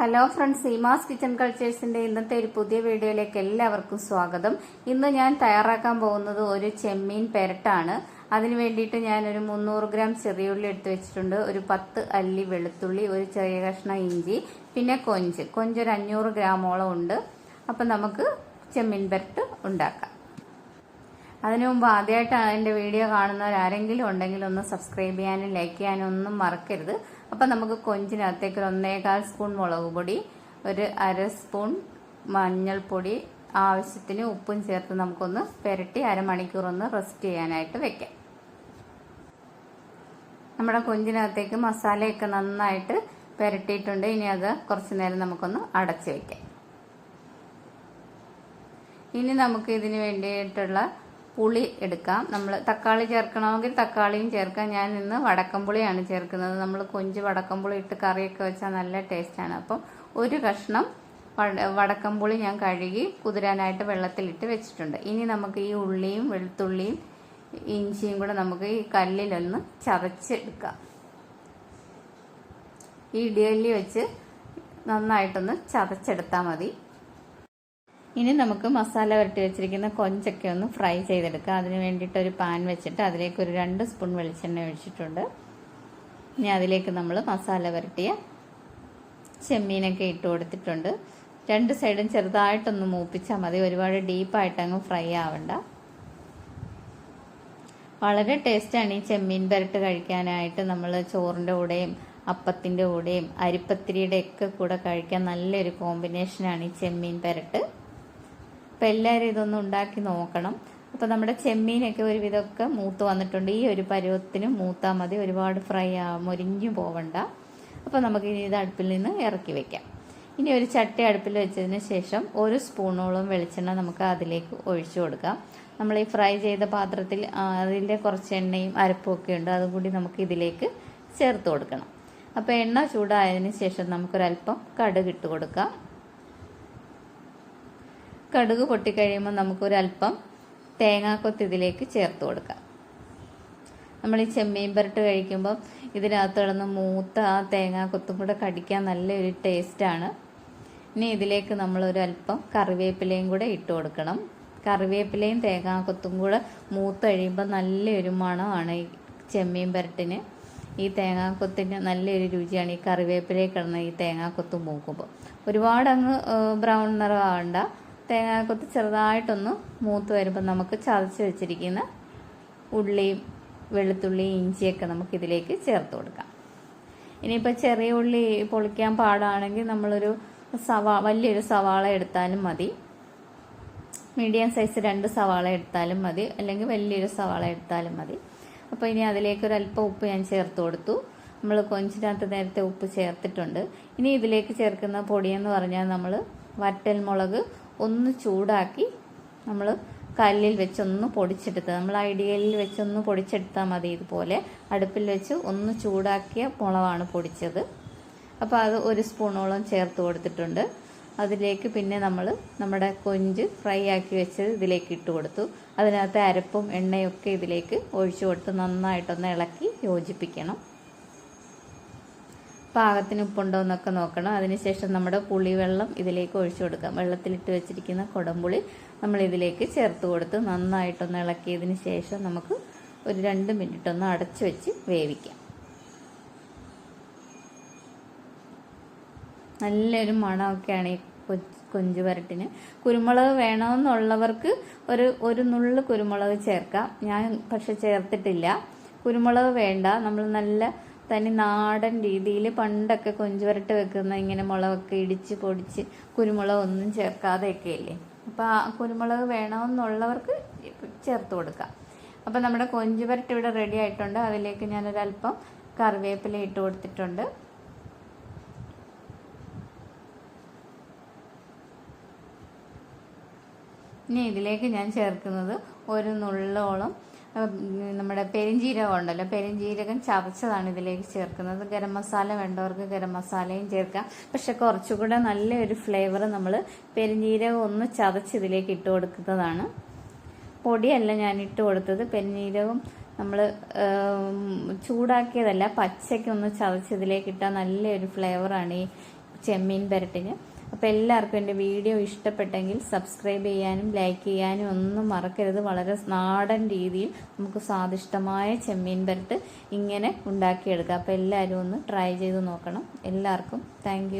Hello friends Seema's kitchen കൾച്ചേഴ്സിന്റെ ഇന്നത്തെ ഒരു പുതിയ വീഡിയോയിലേക്ക് എല്ലാവർക്കും സ്വാഗതം. ഇന്ന് ഞാൻ തയ്യാറാക്കാൻ പോകുന്നത് ഒരു ചെമ്മീൻ പെരട്ടാണ്. അതിന് വേണ്ടിയിട്ട് ഞാൻ ഒരു മുന്നൂറ് ഗ്രാം ചെറിയുള്ളി എടുത്ത് വെച്ചിട്ടുണ്ട്. ഒരു പത്ത് അല്ലി വെളുത്തുള്ളി ഒരു ചെറിയ കഷ്ണം ഇഞ്ചി പിന്നെ കൊഞ്ച്. കൊഞ്ച് ഒരു അഞ്ഞൂറ് ഗ്രാമോളം ഉണ്ട്. അപ്പം നമുക്ക് ചെമ്മീൻ പെരട്ട് ഉണ്ടാക്കാം. അതിനു മുമ്പ് ആദ്യമായിട്ടാണ് എന്റെ വീഡിയോ കാണുന്നവരാരെങ്കിലും ഉണ്ടെങ്കിൽ ഒന്ന് സബ്സ്ക്രൈബ് ചെയ്യാനും ലൈക്ക് ചെയ്യാനും ഒന്നും മറക്കരുത്. അപ്പം നമുക്ക് കൊഞ്ചിനകത്തേക്ക് ഒരു ഒന്നേകാൽ സ്പൂൺ മുളക് പൊടി ഒരു അര സ്പൂൺ മഞ്ഞൾപ്പൊടി ആവശ്യത്തിന് ഉപ്പും ചേർത്ത് നമുക്കൊന്ന് പുരട്ടി അരമണിക്കൂർ ഒന്ന് റെസ്റ്റ് ചെയ്യാനായിട്ട് വെക്കാം. നമ്മുടെ കൊഞ്ചിനകത്തേക്ക് മസാലയൊക്കെ നന്നായിട്ട് പുരട്ടിയിട്ടുണ്ട്. ഇനി അത് കുറച്ച് നേരം നമുക്കൊന്ന് അടച്ചു വെക്കാം. ഇനി നമുക്ക് ഇതിന് വേണ്ടിയിട്ടുള്ള പുളി എടുക്കാം. നമ്മൾ തക്കാളി ചേർക്കണമെങ്കിൽ തക്കാളിയും ചേർക്കാം. ഞാൻ ഇന്ന് വടക്കമ്പുളിയാണ് ചേർക്കുന്നത്. നമ്മൾ കൊഞ്ച് വടക്കമ്പുളി ഇട്ട് കറിയൊക്കെ വെച്ചാൽ നല്ല ടേസ്റ്റാണ്. അപ്പം ഒരു കഷ്ണം വടക്കമ്പുളി ഞാൻ കഴുകി കുതിരാനായിട്ട് വെള്ളത്തിലിട്ട് വെച്ചിട്ടുണ്ട്. ഇനി നമുക്ക് ഈ ഉള്ളിയും വെളുത്തുള്ളിയും ഇഞ്ചിയും കൂടെ നമുക്ക് ഈ കല്ലിലൊന്ന് ചതച്ചെടുക്കാം. ഈ ഇടിയല്ലി വെച്ച് നന്നായിട്ടൊന്ന് ചതച്ചെടുത്താൽ മതി. ഇനി നമുക്ക് മസാല വരട്ടി വെച്ചിരിക്കുന്ന കൊഞ്ചൊക്കെ ഒന്ന് ഫ്രൈ ചെയ്തെടുക്കുക അതിന് വേണ്ടിയിട്ട് ഒരു പാൻ വെച്ചിട്ട് അതിലേക്ക് ഒരു രണ്ട് സ്പൂൺ വെളിച്ചെണ്ണ ഒഴിച്ചിട്ടുണ്ട്. ഇനി അതിലേക്ക് നമ്മൾ മസാല വരട്ടിയ ചെമ്മീനൊക്കെ ഇട്ട് കൊടുത്തിട്ടുണ്ട്. രണ്ട് സൈഡും ചെറുതായിട്ടൊന്ന് മൂപ്പിച്ചാൽ മതി. ഒരുപാട് ഡീപ്പായിട്ട് അങ്ങ് ഫ്രൈ ആവണ്ട. വളരെ ടേസ്റ്റാണ് ഈ ചെമ്മീൻ പെരട്ട് കഴിക്കാനായിട്ട്. നമ്മൾ ചോറിന്റെ കൂടെയും അപ്പത്തിന്റെ കൂടെയും അരിപ്പത്തിരിയുടെ ഒക്കെ കൂടെ കഴിക്കാൻ നല്ലൊരു കോമ്പിനേഷനാണ് ഈ ചെമ്മീൻ പെരട്ട്. അപ്പം എല്ലാവരും ഇതൊന്ന് ഉണ്ടാക്കി നോക്കണം. അപ്പോൾ നമ്മുടെ ചെമ്മീനൊക്കെ ഒരുവിധമൊക്കെ മൂത്ത് വന്നിട്ടുണ്ട്. ഈ ഒരു പരുവത്തിന് മൂത്താൽ മതി. ഒരുപാട് ഫ്രൈ ആ മൊരിഞ്ഞു പോവണ്ട. അപ്പോൾ നമുക്ക് ഇനി ഇത് അടുപ്പിൽ നിന്ന് ഇറക്കി വെക്കാം. ഇനി ഒരു ചട്ടി അടുപ്പിൽ വെച്ചതിന് ശേഷം ഒരു സ്പൂണോളം വെളിച്ചെണ്ണ നമുക്ക് അതിലേക്ക് ഒഴിച്ചു കൊടുക്കാം. നമ്മൾ ഈ ഫ്രൈ ചെയ്ത പാത്രത്തിൽ അതിന്റെ കുറച്ച് എണ്ണയും അരപ്പും ഒക്കെ ഉണ്ട്. അതും കൂടി നമുക്ക് ഇതിലേക്ക് ചേർത്ത് കൊടുക്കണം. അപ്പോൾ എണ്ണ ചൂടായതിന് ശേഷം നമുക്കൊരല്പം കടുക് ഇട്ട് കൊടുക്കാം. കടുക് പൊട്ടിക്കഴിയുമ്പോൾ നമുക്കൊരല്പം തേങ്ങാക്കൊത്ത് ഇതിലേക്ക് ചേർത്ത് കൊടുക്കാം. നമ്മൾ ഈ ചെമ്മീൻ പുരട്ട് കഴിക്കുമ്പോൾ ഇതിനകത്ത് കിടന്ന് മൂത്ത ആ തേങ്ങാക്കൊത്തും കൂടെ കടിക്കാൻ നല്ലൊരു ടേസ്റ്റാണ്. ഇനി ഇതിലേക്ക് നമ്മൾ അല്പം കറിവേപ്പിലയും കൂടെ ഇട്ട് കൊടുക്കണം. കറിവേപ്പിലയും തേങ്ങാക്കൊത്തും കൂടെ മൂത്ത് കഴിയുമ്പോൾ നല്ലൊരു മണമാണ് ഈ ചെമ്മീൻ പുരട്ടിന്. ഈ തേങ്ങാക്കൊത്തിന് നല്ലൊരു രുചിയാണ്. ഈ കറിവേപ്പിലയിൽ കിടന്ന ഈ തേങ്ങാക്കൊത്ത് മൂക്കുമ്പോൾ ഒരുപാട് അങ്ങ് ബ്രൗൺ നിറമാവണ്ട തേങ്ങാക്കൊത്ത് ചെറുതായിട്ടൊന്ന് മൂത്ത് വരുമ്പോൾ നമുക്ക് ചതച്ച് വെച്ചിരിക്കുന്ന ഉള്ളിയും വെളുത്തുള്ളിയും ഇഞ്ചിയൊക്കെ നമുക്ക് ഇതിലേക്ക് ചേർത്ത് കൊടുക്കാം. ഇനിയിപ്പോൾ ചെറിയ ഉള്ളി പൊളിക്കാൻ പാടാണെങ്കിൽ നമ്മളൊരു സവാ വലിയൊരു സവാള എടുത്താലും മതി. മീഡിയം സൈസ് രണ്ട് സവാള എടുത്താലും മതി. അല്ലെങ്കിൽ വലിയൊരു സവാള എടുത്താലും മതി. അപ്പോൾ ഇനി അതിലേക്ക് ഒരു അല്പം ഉപ്പ് ഞാൻ ചേർത്ത് കൊടുത്തു. നമ്മൾ കൊഞ്ചിനകത്ത് നേരത്തെ ഉപ്പ് ചേർത്തിട്ടുണ്ട്. ഇനി ഇതിലേക്ക് ചേർക്കുന്ന പൊടിയെന്ന് പറഞ്ഞാൽ നമ്മൾ വറ്റൽ മുളക് ഒന്ന് ചൂടാക്കി നമ്മൾ കല്ലിൽ വെച്ചൊന്ന് പൊടിച്ചെടുത്ത് നമ്മൾ ഐഡിയലിൽ വെച്ചൊന്ന് പൊടിച്ചെടുത്താൽ മതി ഇതുപോലെ. അടുപ്പിൽ വെച്ച് ഒന്ന് ചൂടാക്കിയ മുളകാണ് പൊടിച്ചത്. അപ്പോൾ അത് ഒരു സ്പൂണോളം ചേർത്ത് കൊടുത്തിട്ടുണ്ട്. അതിലേക്ക് പിന്നെ നമ്മൾ നമ്മുടെ കൊഞ്ച് ഫ്രൈ ആക്കി വെച്ചത് ഇതിലേക്ക് ഇട്ട് കൊടുത്തു. അതിനകത്ത് അരപ്പും എണ്ണയൊക്കെ ഇതിലേക്ക് ഒഴിച്ചു കൊടുത്ത് നന്നായിട്ടൊന്ന് ഇളക്കി യോജിപ്പിക്കണം. പാകത്തിന് ഉപ്പുണ്ടോ എന്നൊക്കെ നോക്കണം. അതിനുശേഷം നമ്മുടെ പുളിവെള്ളം ഇതിലേക്ക് ഒഴിച്ചു കൊടുക്കാം. വെള്ളത്തിലിട്ട് വെച്ചിരിക്കുന്ന കുടംപുളി നമ്മൾ ഇതിലേക്ക് ചേർത്ത് കൊടുത്ത് നന്നായിട്ടൊന്ന് ഇളക്കിയതിന് ശേഷം നമുക്ക് ഒരു രണ്ട് മിനിറ്റ് ഒന്ന് അടച്ചു വെച്ച് വേവിക്കാം. നല്ലൊരു മണമൊക്കെയാണ് ഈ കൊഞ്ച് വരട്ടിന് കുരുമുളക് വേണമെന്നുള്ളവർക്ക് ഒരു ഒരു നുള്ളു കുരുമുളക് ചേർക്കാം. ഞാൻ പക്ഷെ ചേർത്തിട്ടില്ല. കുരുമുളക് വേണ്ട. നമ്മൾ നല്ല തനി നാടൻ രീതിയിൽ പണ്ടൊക്കെ കൊഞ്ചുവരട്ട് വെക്കുന്ന ഇങ്ങനെ മുളകൊക്കെ ഇടിച്ച് പൊടിച്ച് കുരുമുളക് ഒന്നും ചേർക്കാതെയൊക്കെ ഇല്ലേ? അപ്പോൾ ആ കുരുമുളക് വേണമെന്നുള്ളവർക്ക് ചേർത്ത് കൊടുക്കാം. അപ്പോൾ നമ്മുടെ കൊഞ്ചുവരട്ട് ഇവിടെ റെഡി ആയിട്ടുണ്ട്. അതിലേക്ക് ഞാനൊരല്പം കറിവേപ്പില ഇട്ട് കൊടുത്തിട്ടുണ്ട്. ഇനി ഇതിലേക്ക് ഞാൻ ചേർക്കുന്നത് ഒരു നുള്ളോളം നമ്മുടെ പെരിഞ്ജീരകം ഉണ്ടല്ലോ. പെരിഞ്ജീരകം ചവച്ചതാണ് ഇതിലേക്ക് ചേർക്കുന്നത്. ഗരം മസാല വേണ്ടവർക്ക് ഗരം മസാലയും ചേർക്കാം. പക്ഷെ കുറച്ചുകൂടെ നല്ലൊരു ഫ്ലേവർ നമ്മൾ പെരിഞ്ജീരകം ഒന്ന് ചതച്ച് ഇതിലേക്ക് ഇട്ട് കൊടുക്കുന്നതാണ്. പൊടിയല്ല ഞാൻ ഇട്ട് കൊടുത്തത്. പെരിഞ്ജീരകം നമ്മൾ ചൂടാക്കിയതല്ല പച്ചയ്ക്കൊന്ന് ചതച്ച് ഇതിലേക്ക് ഇട്ടാൽ നല്ലൊരു ഫ്ലേവറാണ് ഈ ചെമ്മീൻ പെരട്ടിന്. അപ്പോൾ എല്ലാവർക്കും എന്റെ വീഡിയോ ഇഷ്ടപ്പെട്ടെങ്കിൽ സബ്സ്ക്രൈബ് ചെയ്യാനും ലൈക്ക് ചെയ്യാനും ഒന്നും മറക്കരുത്. വളരെ നാടൻ രീതിയിൽ നമുക്ക് സ്വാദിഷ്ടമായ ചെമ്മീൻ പെരട്ട് ഇങ്ങനെ ഉണ്ടാക്കിയെടുക്കാം. അപ്പോൾ എല്ലാവരും ഒന്ന് ട്രൈ ചെയ്ത് നോക്കണം. എല്ലാവർക്കും താങ്ക്